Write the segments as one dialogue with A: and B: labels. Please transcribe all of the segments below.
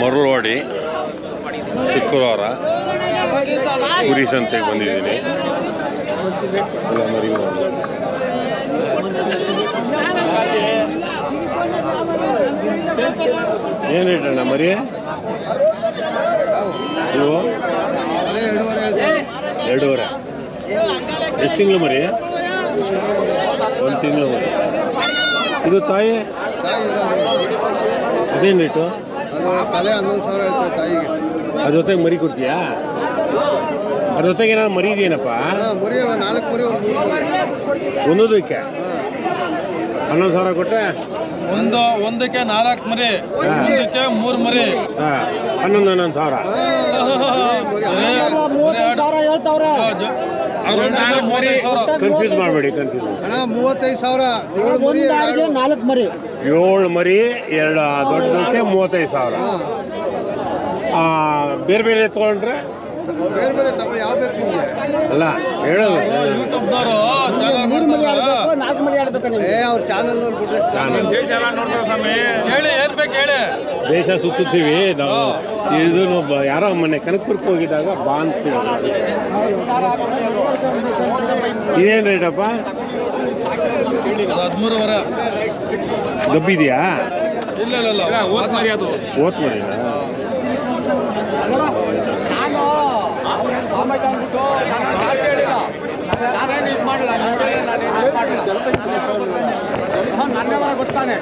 A: ಮರಳವಾಡಿ, ಶುಕ್ರವಾರ ಕುರಿ ಸಂತೆಗೆ ಬಂದಿದ್ದೀನಿ. ಏನು ರೇಟ್ ಅಣ್ಣ, ಮರಿ? ಇವು ಎರಡೂವರೆ. ಎಷ್ಟು ತಿಂಗಳು ಮರಿ? ಒಂದು ತಿಂಗಳು ಮರಿ. ಇದು ತಾಯಿ? ಅದೇನು ರೇಟು
B: ಅದು ತಲೆ ಹನ್ನೊಂದು ಸಾವಿರ ಆಯ್ತು ತಾಯಿಗೆ.
A: ಅದ್ರ ಜೊತೆಗೆ ಮರಿ ಕೊಡ್ತೀಯಾ? ಅದ್ರ ಜೊತೆಗೆ ಏನಾದ್ರು ಮರಿ ಇದೆಯೇನಪ್ಪ?
B: ಹಾಂ ಮರಿ ಅವ ನಾಲ್ಕು ಮರಿ ಒಂದು ಮೂರು ಮರಿ.
A: ಒಂದೊಂದಕ್ಕೆ ಹನ್ನೊಂದು ಸಾವಿರ ಕೊಟ್ಟರೆ
C: ಒಂದು ಒಂದಕ್ಕೆ ನಾಲ್ಕು ಮರಿ ಒಂದಕ್ಕೆ ಮೂರು ಮರಿ.
A: ಹಾಂ ಹನ್ನೊಂದು ಹನ್ನೊಂದು ಸಾವಿರ. ಕನ್ಫ್ಯೂಸ್ ಮಾಡಬೇಡಿ ಕನ್ಫ್ಯೂಸ್
B: ಅಣ್ಣ ಮೂವತ್ತೈದು ಸಾವಿರ. ಏಳು ಮರಿ ಎರಡು.
D: ನಾಲ್ಕು ಮರಿ.
A: ಏಳು ಮರಿ ಎರಡು ದೊಡ್ಡದಕ್ಕೆ ಮೂವತ್ತೈದು ಸಾವಿರ. ಆ, ಬೇರೆ ಬೇರೆ ತೊಗೊಂಡ್ರೆ?
B: ಬೇರೆ ಬೇರೆ ತಗೋ ಯಾವ ಬೇಕು ನಿಮಗೆ?
A: ಅಲ್ಲ ಹೇಳೋದು.
D: ಮರಿ
B: ಏ ಅವ್ರ ಚಾನಲ್ ನೋಡ್ಬಿಟ್ರೆ
C: ದೇಶ ಎಲ್ಲ ನೋಡ್ತಾರ ಸ್ವಾಮಿ. ಹೇಳಿ ಏನ್ ಬೇಕು ಹೇಳಿ.
A: ದೇಶ ಸುತ್ತುತ್ತೀವಿ. ನಾವು ಇದು ಯಾರೋ ಮೊನ್ನೆ ಕನಕಪುರಕ್ಕೆ ಹೋಗಿದಾಗ ಬಾ ಅಂತ ಹೇಳಿದ್ರು. ಇದೇನು ರೇಟಪ್ಪ?
C: ಹದಿಮೂರುವರೆ.
A: ಗಬ್ಬಿದೆಯಾ?
C: ಇಲ್ಲ ಇಲ್ಲ ಇಲ್ಲ. ಓದ್ ಮರಿ ಅದು.
A: ಓತ್ ಮರಿನಾ
B: ಏನೋ ಬರ್ತಾನೆ.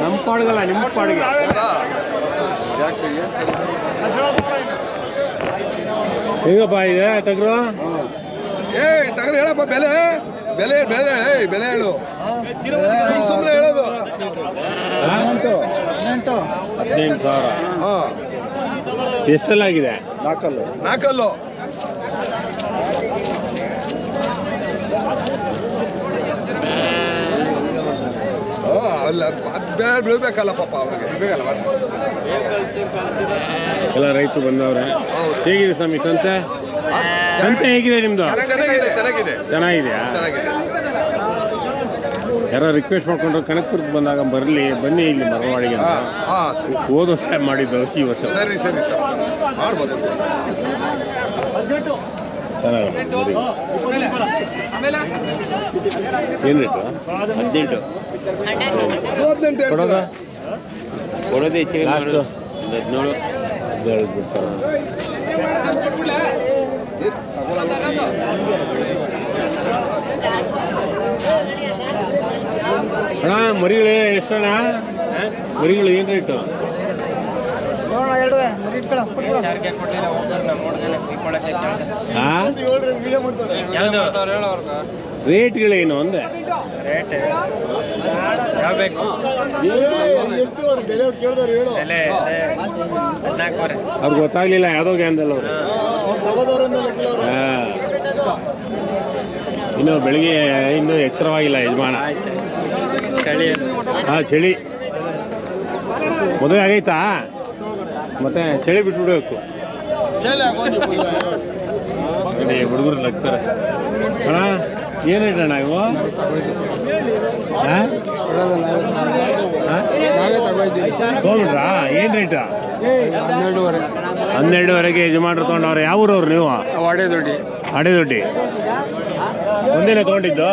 A: ನಮ್ಮ ಪಾಡ್ಗಲ್ಲ ನಿಮ್ಮ ಪಾಡಿಗೆ
B: ಹೌದಾ?
A: ಹೆಂಗಪ್ಪ ಇದೆ? ಟಗ್ರು?
B: ಏ ಟಗರ್ ಹೇಳಪ್ಪ ಬೆಲೆ. ಬೆಲೆ ಬೆಲೆ ಏಯ್ ಬೆಲೆ ಹೇಳು. ಸುಮ್ ಸುಮ್ಮನೆ ಹೇಳೋದು.
A: ಹದಿನೆಂಟು ಸಾವಿರ.
B: ಹಾಂ.
A: ಎಷ್ಟೆಲ್ಲಾಗಿದೆ
B: ನಾಕಲ್ಲು ನಾಕಲ್ಲು ಓ ಅಲ್ಲ ಬೆಳೆ ಬೀಳ್ಬೇಕಲ್ಲ ಪಾಪ ಅವ್ರಿಗೆ.
A: ಎಲ್ಲ ರೈತರು ಬಂದವ್ರೆ. ಹೇಗಿದೆ ಸ್ವಾಮಿ ಸಂತೆ? ಸಂತೆ ಹೇಗಿದೆ ನಿಮ್ದು?
B: ಚೆನ್ನಾಗಿದೆ ಚೆನ್ನಾಗಿದೆ.
A: ಚೆನ್ನಾಗಿದೆಯಾ?
B: ಚೆನ್ನಾಗಿದೆ.
A: ಯಾರೋ ರಿಕ್ವೆಸ್ಟ್ ಮಾಡ್ಕೊಂಡ್ರು ಕನಕಪುರಕ್ಕೆ ಬಂದಾಗ ಬರಲಿ ಬನ್ನಿ ಇಲ್ಲಿ ಮರವಾಡಿಗೆ
B: ಓದೋ
A: ಹೋದ ವರ್ಷ ಮಾಡಿದ್ದು ಈ ವರ್ಷ.
B: ಸರಿ ಸರಿ ಸರ್. ಮಾಡ್ಬೋದು.
A: ಚೆನ್ನಾಗಿ ಏನು ರೇಟು?
E: ಹದಿನೆಂಟು.
B: ಮೂವತ್ತೆಂಟು
A: ಕೊಡೋದ?
E: ಕೊಡೋದು ಹೆಚ್ಚಿಗೆ ಒಂದು ಹದಿನೇಳು.
A: ಹದಿನೇಳು ಬಿಡ್ತಾರೆ ಅಣ್ಣ ಮರಿಗಳೇ ಎಷ್ಟಣ್ಣ? ಮರಿಗಳು ಏನು ರೇಟು? ಹಾಂ ರೇಟ್ಗಳೇನು ಅಂದೆ ಅವ್ರಿಗೆ ಗೊತ್ತಾಗ್ಲಿಲ್ಲ ಯಾವುದೋ ಗ್ಯಾಂದಲ್ಲ ಅವರು. ಹಾಂ ಇನ್ನು ಬೆಳಿಗ್ಗೆ ಇನ್ನೂ ಎಚ್ಚರವಾಗಿಲ್ಲ ಯಜಮಾನ.
E: ಚಳಿ
A: ಹಾಂ ಚಳಿ. ಮದುವೆ ಆಗೈತಾ? ಮತ್ತೆ ಚಳಿ ಬಿಟ್ಟು ಬಿಡಬೇಕು ಹುಡುಗರು ನಗ್ತಾರೆ ಅಣ್ಣ ಏನು ಅಣ್ಣ ಇವು? ತೊಗೊಂಡ್ರಾ ಏನು ರೇಟಾ?
B: ಹನ್ನೆರಡುವರೆ.
A: ಹನ್ನೆರಡುವರೆಗೆ ಯಜಮಾನ್ರು ತೊಗೊಂಡವ್ರೆ. ಯಾವ ಊರವ್ರು ನೀವು? ಅಡೆದೊಡ್ಡಿ. ಅಡೆದೊಡ್ಡಿ. ಒಂದಿನ ತೊಗೊಂಡಿದ್ದು?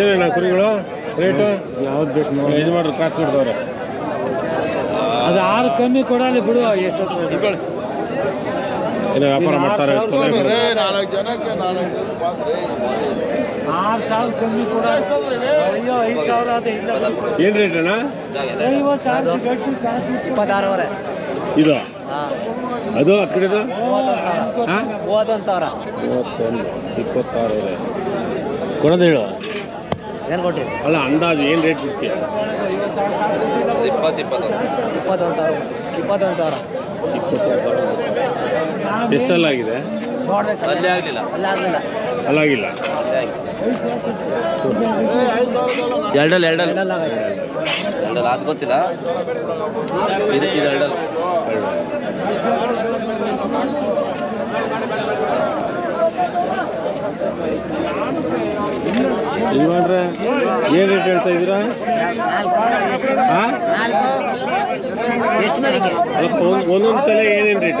A: ಏನೇನ ಕುರಿಗಳು? ರೇಟು ಯಾವ್ದು ಬೇಕು ಯಜಮಾನ್ರು ಕಾಸು ಕೊಡ್ತವ್ರೆ
D: ಅದು ಆರು ಕಮ್ಮಿ ಕೊಡಲಿ ಬಿಡು ಎಷ್ಟು
A: ಏನೋ ವ್ಯಾಪಾರ ಮಾಡ್ತಾರೆ
B: ನಾಲ್ಕು ಜನಕ್ಕೆ ನಾಲ್ಕು
D: ಆರು ಸಾವಿರ ಕಮ್ಮಿ ಕೊಡ. ಅಯ್ಯೋ ಐದು ಸಾವಿರ ಅದು ಇಲ್ಲ.
A: ಏನ್ ರೇಟ್ ಅಣ್ಣ?
D: ಇಪ್ಪತ್ತಾರು ಇದು ಹಾಂ ಕಾಸು
A: ಇದು? ಅದು ಹತ್ತು ಕಡೆದು? ಹಾಂ?
E: ಮೂವತ್ತೊಂದು ಸಾವಿರ.
A: ಮೂವತ್ತೊಂದು ಇಪ್ಪತ್ತಾರು ಕೊಡೋದು ಹೇಳು.
D: ಏನು ಕೊಟ್ಟಿದ್ದು
A: ಅಲ್ಲ ಅಂದಾಜು ಏನು ರೇಟ್ ಬಿಡ್ತೀಯ
C: ಇಪ್ಪತ್ತು ಇಪ್ಪತ್ತು
D: ಇಪ್ಪತ್ತೊಂದು ಸಾವಿರ ಇಪ್ಪತ್ತೊಂದು ಸಾವಿರ.
A: ಇಪ್ಪತ್ತೊಂದು ಸಾವಿರ. ಎಷ್ಟಲ್ಲಾಗಿದೆ
D: ನೋಡ್ಬೇಕು.
C: ಅಲ್ಲೇ ಆಗಲಿಲ್ಲ.
D: ಅಲ್ಲೇ ಆಗಲಿಲ್ಲ.
A: ಅಲ್ಲಾಗಿಲ್ಲ
C: ಎರಡಲ್ಲ ಎರಡಲ್
D: ಎರಡಲ್ಲ ಆಗೈತೆ
C: ಎರಡಲ್ ಅದು ಗೊತ್ತಿಲ್ಲ. ಇದು ಇದು ಎರಡಲ್
A: ಮಾಡ್ರೆ ಏನು ರೇಟ್ ಹೇಳ್ತಾ ಇದ್ದೀರಾ? ಒಂದೊಂದು ತಲೆ ಏನೇನು ರೇಟ್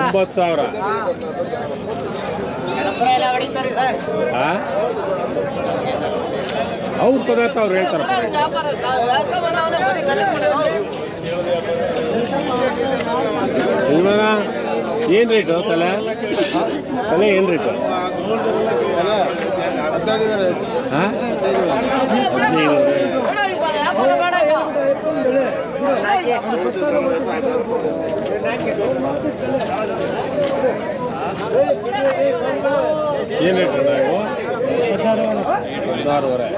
A: ಒಂಬತ್ತು ಸಾವಿರ ಅವ್ರ ಪದಾರ್ಥ ಅವ್ರು ಹೇಳ್ತಾರ ಇಲ್ವನ ಏನು ರೇಟು ತಲೆ? ತಲೆ ಏನು ರೇಟು ಹಾಂ ಹದಿನೈದು. ಏನು ರೇಟ್ ಇವು ಹದಿನಾರುವರೆ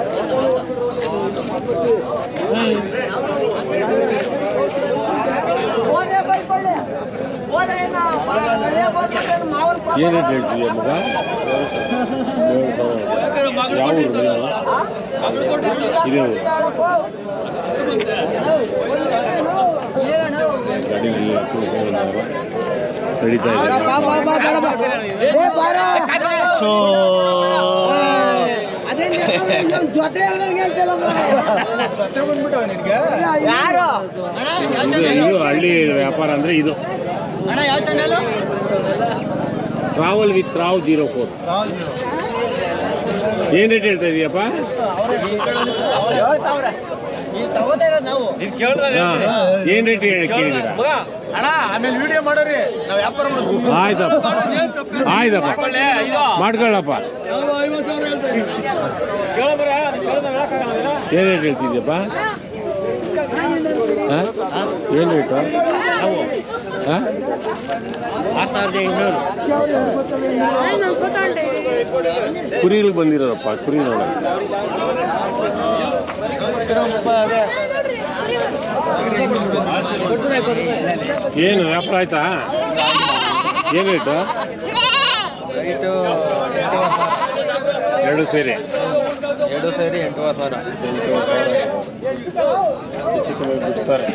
A: ಏನು ರೇಟ್ ಹೇಳ್ತೀಯ ಮಗ? ಯಾವ ಊರು ನೀವು? ಇದೇ ನಡೀತಾ ಇದೆ. ಇದು ಇದು ಹಳ್ಳಿ ವ್ಯಾಪಾರ ಅಂದ್ರೆ ಇದು travel with Rao zero four. ಏನು ರೇಟ್ ಹೇಳ್ತಾ ಇದೀಯಪ್ಪ? ಹಾಂ. ಏನು ರೇಟ್
B: ಅಣ್ಣ ಆಮೇಲೆ ವಿಡಿಯೋ ಮಾಡೋರಿ. ನಾವು ವ್ಯಾಪಾರ ಮಾಡೋದು.
A: ಆಯ್ತಪ್ಪ. ಆಯ್ತಪ್ಪ. ಮಾಡ್ಕೊಳ್ಳಪ್ಪ. ಏನು ರೇಟ್ ಹೇಳ್ತಿದ್ಯಪ್ಪ? ಏನು ರೇಟು?
E: ಆರು ಸಾವಿರದ
A: ಕುರಿಲಿ ಬಂದಿರೋದಪ್ಪ ಕುರಿ ನೋಡ ಏನು ವ್ಯಾಪಾರ ಆಯ್ತಾ? ಏನು ರೇಟು ಎರಡು ಸೇರಿ.
C: ಎರಡು ಸೇರಿ ಎಂಟೂವರೆ ಸಾವಿರ.
A: ಎಂಟು ಸಾವಿರ ಹೆಚ್ಚು ಕಮ್ಮಿ ಬಿಡ್ತಾರೆ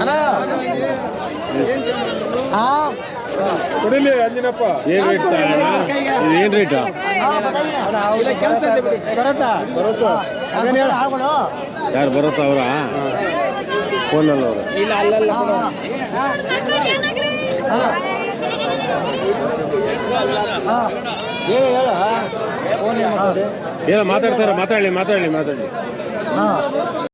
D: ಅಣ್ಣ ಹಾಂ
A: ಏನು ರೇಟ್ ಏನ್ ಇದು ಏನ್ ರೇಟ್ ಯಾರು ಬರುತ್ತಾ ಅವರ? ಫೋನಲ್ಲಿ ಅವರು
D: ಇಲ್ಲ ಅಲ್ಲಲ್ಲ. ಹೇಳು?
A: ಮಾತಾಡ್ತಾರ ಮಾತಾಡಲಿ ಮಾತಾಡಲಿ ಮಾತಾಡಲಿ.
D: ಹಾಂ.